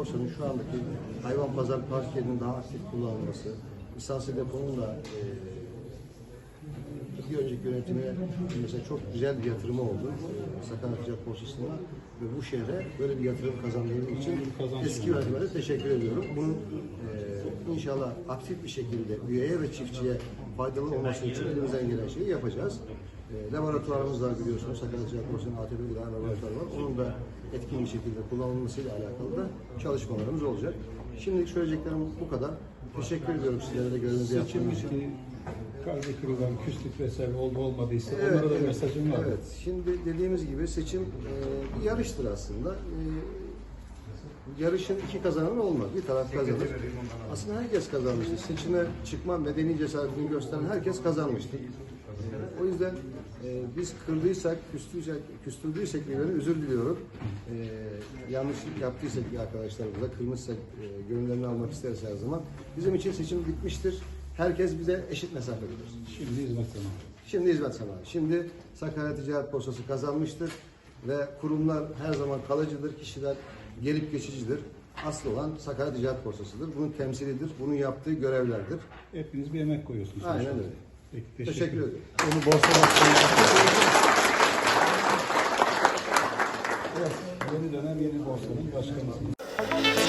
borsanın şu andaki hayvan pazar parklerinin daha aktif kullanılması, lisanslı deponun da e, bir önceki yönetime mesela çok güzel bir yatırımı oldu. Sakarya Ticaret Borsası'na ve bu şehre böyle bir yatırım kazandırdığı için eski yönetime de teşekkür ediyorum. Bunun e, inşallah aktif bir şekilde üyeye ve çiftçiye faydalı olması için elimizden gelen şeyi yapacağız. E, laboratuvarımız var biliyorsunuz. Sakarya Ticaret Borsası'nın ATP gıda laboratuvarı var. Onun da etkin bir şekilde kullanılmasıyla alakalı da çalışmalarımız olacak. Şimdilik söyleyeceklerim bu kadar. Teşekkür ediyorum sizlere de görevinizi Seçim yaptığınız için. Kalbi kırılan, küslük vesaire oldu olmadıysa Evet, onlara da evet, mesajım var. Evet. Şimdi dediğimiz gibi seçim e, bir yarıştır aslında. E, yarışın iki kazanan olmaz. Bir taraf kazanır. Aslında herkes kazanmıştır. Seçime çıkma medeni cesaretini gösteren herkes kazanmıştır. E, o yüzden e, biz kırdıysak, küstüysek, küstürdüysek birilerine özür diliyorum. E, yanlış yaptıysak arkadaşlarımıza, kırmışsak e, gönüllerini almak isteriz her zaman. Bizim için seçim bitmiştir. Herkes bize eşit mesafededir. Şimdi hizmet zamanı. Şimdi hizmet zamanı. Şimdi Sakarya Ticaret Borsası kazanmıştır ve kurumlar her zaman kalıcıdır, kişiler gelip geçicidir. Asıl olan Sakarya Ticaret Borsası'dır. Bunun temsilidir, bunun yaptığı görevlerdir. Hepiniz bir emek koyuyorsunuz. Aynen öyle. Peki, Teşekkür ederim. Onu borsa başkanı. Evet, yeni dönem yeni borsanın başkanısınız.